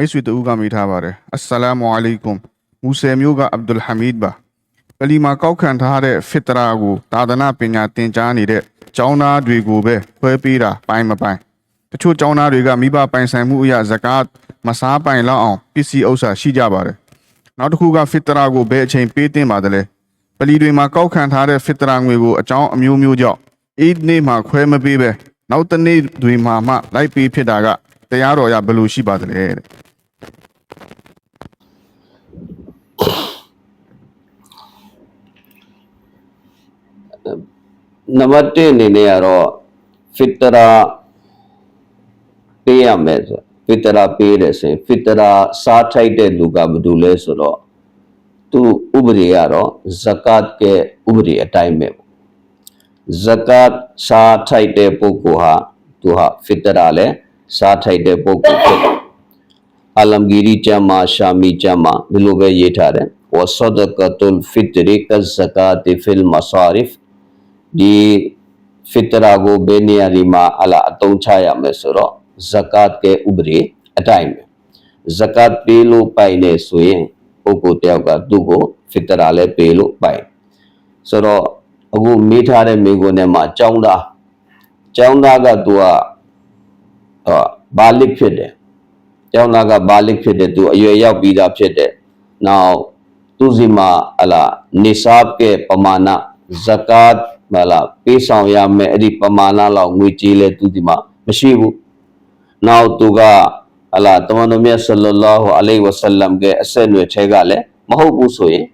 မိတ်ဆွေတူကမိထားပါတယ်အစ္စလာမ်အလိုင်ကွမ်မူဆယ်မျိုးကအဗ်ဒุลဟမီဒ်ပါပလီမှာကောက်ခံထားတဲ့ဖစ်တရာကိုသာသနာပညာသင်ကြားနေတဲ့ကျောင်းသားတွေကိုပဲခွဲပေးတာပိုင်းမပိုင်းတချို့ကျောင်းသားတွေကမိဘပိုင်ဆိုင်မှုအရာဇကာတ်မစားပိုင်လောက်အောင်ပစ္စည်းဥစ္စာရှိကြပါတယ်နောက်တစ်ခုကဖစ်တရာကိုဘယ်အချိန်ပေးသင့်ပါတယ်လဲပလီတွေမှာကောက်ခံထားတဲ့ဖစ်တရာငွေကိုအကြောင်းအမျိုးမျိုးကြောင့်အီဒ်နေ့မှာခွဲမပေးပဲနောက်တစ်နေ့တွေမှာမှလိုက်ပေးဖြစ်တာကတရားတော်ရဘယ်လိုရှိပါသလဲတဲ့ နံပါတ်1အနေနဲ့ကတော့ဖစ်တရာပေးရမယ်ဆိုဖစ်တရာပေးတယ်ဆိုရင်ဖစ်တရာစားထိုက်တဲ့လူကဘာလို့လဲဆိုတော့သူဥပဒေကတော့ဇကတ်ကဥပဒေအတိုင်းပဲပေါ့ဇကတ်စားထိုက်တဲ့ပုဂ္ဂိုလ်ဟာသူဟာဖစ်တရာလဲစားထိုက်တဲ့ပုဂ္ဂိုလ်ဖြစ်တယ်အလမ်ဂီရီကျမ်းမှာရှာမီကျမ်းမှာဒီလိုပဲရေးထားတယ်ဝဆဒကတု ဒီဖစ်တရာကိုဘယ်နေရာဒီမှာအလာအသုံးချရမယ်ဆိုတော့ဇကတ်ကဥပဒေအတိုင်းပဲဇကတ်ပေးလို့ပိုင်နေဆိုရင်ပုဂ္ဂိုလ်တယောက်ကသူ့ကိုဖစ်တရာလည်းပေးလို့ပိုင်ဆိုတော့အခုမေးထားတဲ့မိကိုနဲ့မှာចောင်းသားចောင်းသားကသူကဟောဘာလစ်ဖြစ်တယ်ကျောင်းသားကဘာလစ်ဖြစ်တယ်သူအရွယ်ရောက်ပြီးသားဖြစ်တယ်။နောက်သူစီမှာအလားနေဆပ်ကပမာဏဇကတ် မလားပေးဆောင်ရမယ်အဲ့ဒီပမာဏလောက်ငွေကြေးလဲသူဒီမှာမရှိဘူး။နောက်သူကအလားတမန်တော်မြတ်ဆလလာဟူအလိဝဆလမ်ရဲ့အဆက်အနွယ်ထဲကလည်းမဟုတ်ဘူးဆိုရင်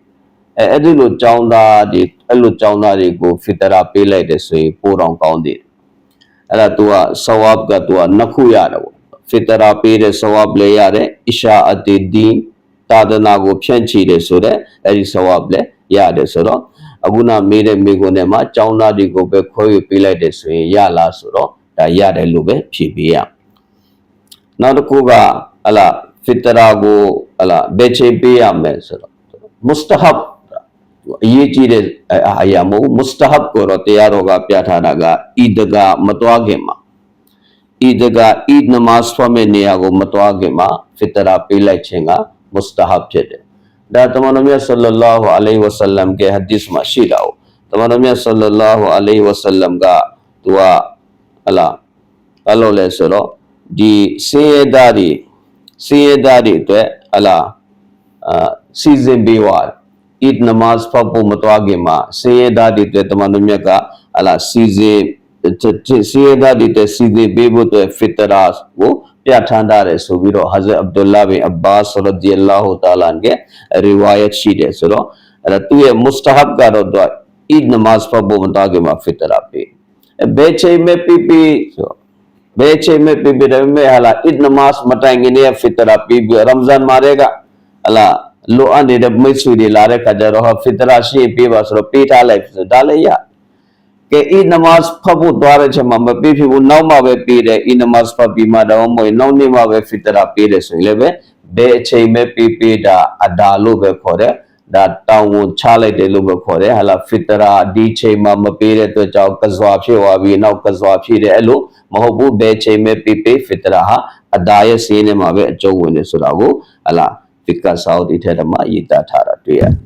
အဲအဲ့ဒီလိုကျောင်းသားတွေအဲ့လိုကျောင်းသားတွေကိုဖီတရာပေးလိုက်တယ်ဆိုရင်ပိုးတော်ကောင်းတယ်။အဲ့ဒါ तू ကဆဝပ်က तू ကနှစ်ခုရတယ်ပေါ့ဖီတရာပေးတဲ့ဆဝပ်လည်းရတယ်အရှာအတ်ဒီဒီတာဒနာကိုဖြန့်ချီတယ်ဆိုတော့အဲ့ဒီဆဝပ်လည်းရတယ်ဆိုတော့ အခုနမေးတဲ့မိကုန်းထဲမှာကျောင်းသားတွေကိုပဲခွဲယူပေးလိုက်တယ်ဆိုရင်ရလားဆိုတော့ဒါရတယ်လို့ပဲဖြေပေးရနောက်တစ်ခုကဟလာဖီတရာကိုဟလာဘယ်ချိန်ပေးရမယ်ဆိုတော့မုစတဟပ်အရေးကြီးတဲ့အရာမဟုတ်မုစတဟပ်ကိုတော့တရားတော်ကပြထားတာကအီဒကမတော်ခင်မှာအီဒကအီဒ်နမတ်ဖမေနေရာကိုမတော်ခင်မှာဖီတရာပေးလိုက်ခြင်းကမုစတဟပ်ဖြစ်တယ် ဒါတမန်တော်မြတ်ဆလလာဟူအလိုင်ဝဆလမ်ကဟဒီစ်မှာရှိတာ။တမန်တော်မြတ်ဆလလာဟူအလိုင်ဝဆလမ်ကသူကဟလာဘယ်လိုလဲဆိုတော့ဒီ စေရသားတွေစေရသားတွေအတွက်ဟလာအာစီစဉ်ပေးွားအစ်နမတ်ဖတ်ဖို့မတော်ခင်မှာစေရသားတွေအတွက်တမန်တော်မြတ်ကဟလာစီစဉ်စီရသားတွေအတွက်စီစဉ်ပေးဖို့အတွက်ဖီတရာကိုပြဋ္ဌာန်းထားတယ်ဆိုပြီးတော့ဟာဇတ်အဗ်ဒူလာဘင်အဘ္ဘာစ်ရဒီအလာဟူတာလာကရီဝါယတ်ရှိတယ်ဆိုတော့အဲ့ဒါသူ့ရဲ့မုစတဟဘ်ကတော့တော့အီဒ်နမတ်ဖတ်ဖို့မတော်ခင်မှာဖီတရာပေးဘယ်ချိန်မဲ့ပြပြဆိုဘယ်ချိန်မဲ့ပြပြတယ်မဲ့ဟာလာအစ်နမတ်မတိုင်ခင်ရဲ့ဖီတရာပေးပြီးရမ်ဇန်မာရဲကဟလာလိုအပ်နေတဲ့မိတ်ဆွေတွေလာတဲ့ခါကျတော့ဖီတရာရှေ့ပေးပါဆိုတော့ပေးထားလိုက်ဆိုဒါလည်းရ ကဲအီနမတ်ဖတ်ဖို့သွားတဲ့ချိန်မှာမပေးဖြစ်ဘူးနောက်မှပဲပေးတယ်အီနမတ်ဖတ်ပြီးမှတော့မဟုတ်နောက်နေ့မှပဲဖီတရာပေးတယ်ဆိုရင်လည်းပဲဘယ်အချိန်မဲ့ပေးပေးတာအဒါလို့ပဲခေါ်တယ်ဒါတောင်းဝန်ချလိုက်တယ်လို့ပဲခေါ်တယ်ဟာလာဖီတရာဒီချိန်မှာမပေးတဲ့အတွက်ကြောင့်ကဇွာဖြစ်သွားပြီးနောက်ကဇွာဖြစ်တယ်အဲ့လိုမဟုတ်ဘူးဘယ်ချိန်မဲ့ပေးပေးဖီတရာဟာအဒါရဲ့စီးနေမှာပဲအကျုံးဝင်တယ်ဆိုတာကိုဟာလာဖီကာဆောက်ဒီထဲမှာရေးသားထားတာတွေ့ရတယ်